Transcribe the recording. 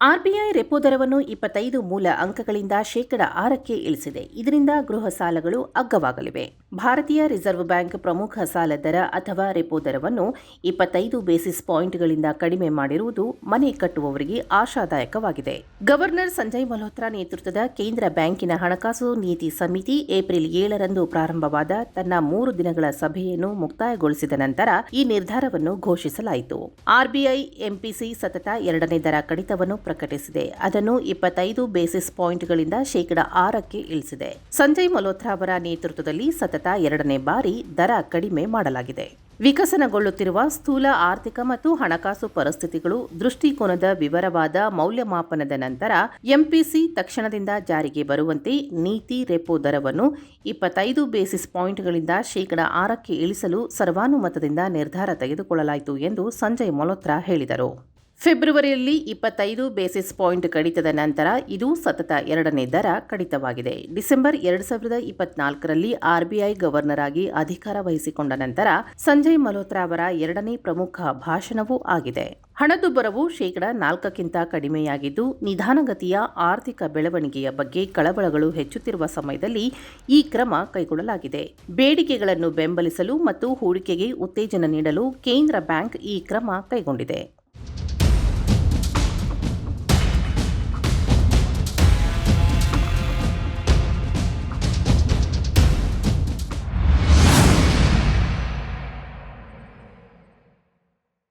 RBI repo ದರವನ್ನು ಇಪ್ಪತ್ತೈದು ಮೂಲ ಅಂಕಗಳಿಂದ ಶೇಕಡ ಆರಕ್ಕೆ ಇಳಿಸಿದೆ. ಇದರಿಂದ ಗೃಹ ಸಾಲಗಳು ಅಗ್ಗವಾಗಲಿವೆ. ಭಾರತೀಯ ರಿಸರ್ವ್ ಬ್ಯಾಂಕ್ ಪ್ರಮುಖ ಸಾಲ ದರ ಅಥವಾ ರೆಪೋ ದರವನ್ನು ಇಪ್ಪತ್ತೈದು ಬೇಸಿಸ್ ಪಾಯಿಂಟ್ಗಳಿಂದ ಕಡಿಮೆ ಮಾಡಿರುವುದು ಮನೆ ಕಟ್ಟುವವರಿಗೆ ಆಶಾದಾಯಕವಾಗಿದೆ. ಗವರ್ನರ್ ಸಂಜಯ್ ಮಲ್ಹೋತ್ರಾ ನೇತೃತ್ವದ ಕೇಂದ್ರ ಬ್ಯಾಂಕಿನ ಹಣಕಾಸು ನೀತಿ ಸಮಿತಿ ಏಪ್ರಿಲ್ ಏಳರಂದು ಪ್ರಾರಂಭವಾದ ತನ್ನ ಮೂರು ದಿನಗಳ ಸಭೆಯನ್ನು ಮುಕ್ತಾಯಗೊಳಿಸಿದ ನಂತರ ಈ ನಿರ್ಧಾರವನ್ನು ಘೋಷಿಸಲಾಯಿತು. ಆರ್ಬಿಐ, ಎಂಪಿಸಿ ಸತತ ಎರಡನೇ ದರ ಕಡಿತವನ್ನು ಪ್ರಕಟಿಸಿದೆ. ಅದನ್ನು ಇಪ್ಪತ್ತೈದು ಬೇಸಿಸ್ ಪಾಯಿಂಟ್ಗಳಿಂದ ಶೇಕಡಾ ಆರಕ್ಕೆ ಇಳಿಸಿದೆ. ಸಂಜಯ್ ಮಲ್ಹೋತ್ರಾ ಅವರ ನೇತೃತ್ವದಲ್ಲಿ ಸತತ ಎರಡನೇ ಬಾರಿ ದರ ಕಡಿಮೆ ಮಾಡಲಾಗಿದೆ. ವಿಕಸನಗೊಳ್ಳುತ್ತಿರುವ ಸ್ಥೂಲ ಆರ್ಥಿಕ ಮತ್ತು ಹಣಕಾಸು ಪರಿಸ್ಥಿತಿಗಳು ದೃಷ್ಟಿಕೋನದ ವಿವರವಾದ ಮೌಲ್ಯಮಾಪನದ ನಂತರ ಎಂಪಿಸಿ ತಕ್ಷಣದಿಂದ ಜಾರಿಗೆ ಬರುವಂತೆ ನೀತಿ ರೆಪೋ ದರವನ್ನು ಇಪ್ಪತ್ತೈದು ಬೇಸಿಸ್ ಪಾಯಿಂಟ್ಗಳಿಂದ ಶೇಕಡಾ ಆರಕ್ಕೆ ಇಳಿಸಲು ಸರ್ವಾನುಮತದಿಂದ ನಿರ್ಧಾರ ತೆಗೆದುಕೊಳ್ಳಲಾಯಿತು ಎಂದು ಸಂಜಯ್ ಮಲ್ಹೋತ್ರಾ ಹೇಳಿದರು. ಫೆಬ್ರವರಿಯಲ್ಲಿ ಇಪ್ಪತ್ತೈದು ಬೇಸಿಸ್ ಪಾಯಿಂಟ್ ಕಡಿತದ ನಂತರ ಇದು ಸತತ ಎರಡನೇ ದರ ಕಡಿತವಾಗಿದೆ. ಡಿಸೆಂಬರ್ ಎರಡು ಸಾವಿರದ ಇಪ್ಪತ್ನಾಲ್ಕರಲ್ಲಿ ಆರ್ಬಿಐ ಗವರ್ನರ್ ಆಗಿ ಅಧಿಕಾರ ವಹಿಸಿಕೊಂಡ ನಂತರ ಸಂಜಯ್ ಮಲ್ಹೋತ್ರಾ ಅವರ ಎರಡನೇ ಪ್ರಮುಖ ಭಾಷಣವೂ ಆಗಿದೆ. ಹಣದುಬ್ಬರವು ಶೇಕಡ ನಾಲ್ಕಕ್ಕಿಂತ ಕಡಿಮೆಯಾಗಿದ್ದು, ನಿಧಾನಗತಿಯ ಆರ್ಥಿಕ ಬೆಳವಣಿಗೆಯ ಬಗ್ಗೆ ಕಳವಳಗಳು ಹೆಚ್ಚುತ್ತಿರುವ ಸಮಯದಲ್ಲಿ ಈ ಕ್ರಮ ಕೈಗೊಳ್ಳಲಾಗಿದೆ. ಬೇಡಿಕೆಗಳನ್ನು ಬೆಂಬಲಿಸಲು ಮತ್ತು ಹೂಡಿಕೆಗೆ ಉತ್ತೇಜನ ನೀಡಲು ಕೇಂದ್ರ ಬ್ಯಾಂಕ್ ಈ ಕ್ರಮ ಕೈಗೊಂಡಿದೆ.